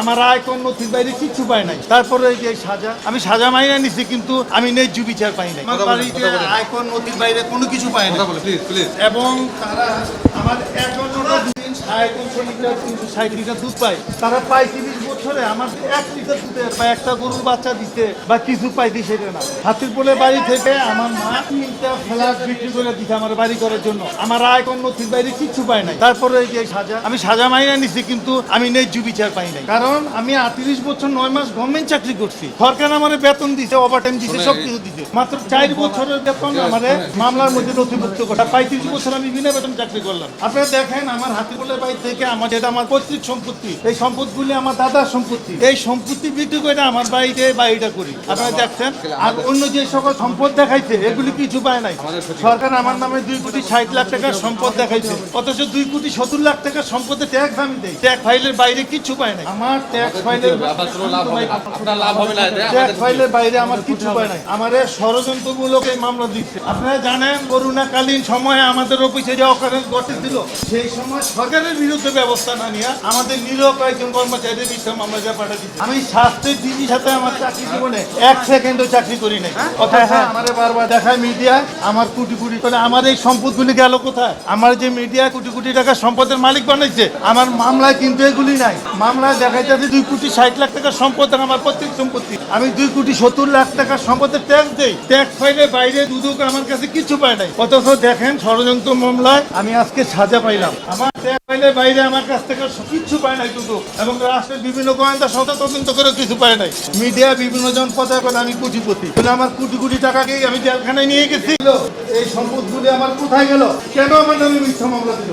আমার আয় কোন নথির বাইরে কিচ্ছু পায় নাই। তারপরে এই যে সাজা আমি সাজা মাইনে নিছি কিন্তু আমি ন্যায্য বিচার পাই নাই। আমার বাড়িতে আয় কোন নথির বাইরে কোনো কিছু পায় না বলে প্লিজ প্লিজ এবং তারা আমার একান্নটা দিন সাড়ে কোন লিটার তিনশো ষাট লিটার দুধ পায়। তারা পায় তিরিশ বছরে আমার এক লিটার দুধে বা একটা গরুর বাচ্চা দিতে বা কিছু পাইতে সেটা না। হাতিরপুলের বাড়ি থেকে আমার মা তিনটা ফ্ল্যাট বিক্রি করে দিতে আমার বাড়ি করার জন্য। আমার আয় কোন নথির বাইরে কিচ্ছু পায় নাই। তারপরে এই যে সাজা আমি সাজা মাইনা নিছি কিন্তু আমি ন্যায্য বিচার পাই নাই। কারণ আমি আটত্রিশ বছর নয় মাস গভর্নমেন্ট চাকরি করছি। সরকার আমার বেতন দিছে ওভার টাইম দিছে সব কিছু দিছে। মাত্র চার বছরের বেতন আমার মামলার মধ্যে নথিভুক্ত করা। পঁয়ত্রিশ বছর আমি বিনা বেতন চাকরি করলাম। আপনারা দেখেন আমার হাতিগুলের বাড়ি থেকে আমার যেটা আমার পৈতৃক সম্পত্তি এই সম্পদগুলি আমার দাদার সম্পত্তি। এই সম্পত্তি বিক্রি করে আমার বাড়িতে বাড়িটা করি। আপনারা দেখছেন আর অন্য যে সকল সম্পদ দেখাইছে এগুলি কিছু পায় নাই। সরকার আমার নামে দুই কোটি ষাট লাখ টাকার সম্পদ দেখাইছে অথচ দুই কোটি সত্তর লাখ টাকার সম্পদের ট্যাক্স আমি দেই। ট্যাক্স ফাইলের বাইরে কিছু পায় নাই। আমার ট্যাক্স ফাইলের ট্যাক্স ফাইলের বাইরে আমার কিছু পায় নাই। আমার এই ষড়যন্ত্রমূলক এই মামলা দিচ্ছে। আপনারা জানেন করোনাকালীন সময়ে আমাদের অফিসে যে অকারেন্স ঘটেছিল সেই সময় সরকারের বিরুদ্ধে ব্যবস্থা না নিয়ে আমাদের নিরীহ কয়েকজন কর্মচারীদের বিরুদ্ধে মামলা যা পাঠিয়ে দিচ্ছে আমি স্বাস্থ্যের দিদির সাথে আমার চাকরি জীবনে এক সেকেন্ডও চাকরি করি নাই। অথচ আমারে বারবার দেখায় মিডিয়া আমার কোটি কোটি করে আমার এই সম্পদগুলি গেল কোথায়? আমার যে মিডিয়া কোটি কোটি টাকা সম্পদের মালিক বানাইছে আমার মামলায় কিন্তু এগুলি নাই। মামলায় দেখাইতেছে দুই কোটি ষাট লাখ টাকার সম্পদ আমার প্রত্যেক সম্পত্তি। আমি দুই কোটি সত্তর লাখ টাকার সম্পদের ট্যাক্স দেই। ট্যাক্স ফাইলে বাইরে দুদক আমার কাছে কিছু পায় নাই। অথচ দেখেন ষড়যন্ত্র মামলায় আমি আজকে সাজা পাইলাম। আমার বাইরে আমার কাছ থেকে কিচ্ছু পায় নাই কিন্তু এবং রাষ্ট্রের বিভিন্ন গোয়েন্দা সংস্থা তদন্ত করে কিছু পায় নাই। মিডিয়া বিভিন্ন জন প্রচার করে আমি কোটিপতি। তাহলে আমার কোটি কোটি টাকাকেই আমি জেলখানায় নিয়ে গেছি। এই সম্পদগুলি আমার কোথায় গেল? কেন আমার নামে মিথ্যা মামলা দিল?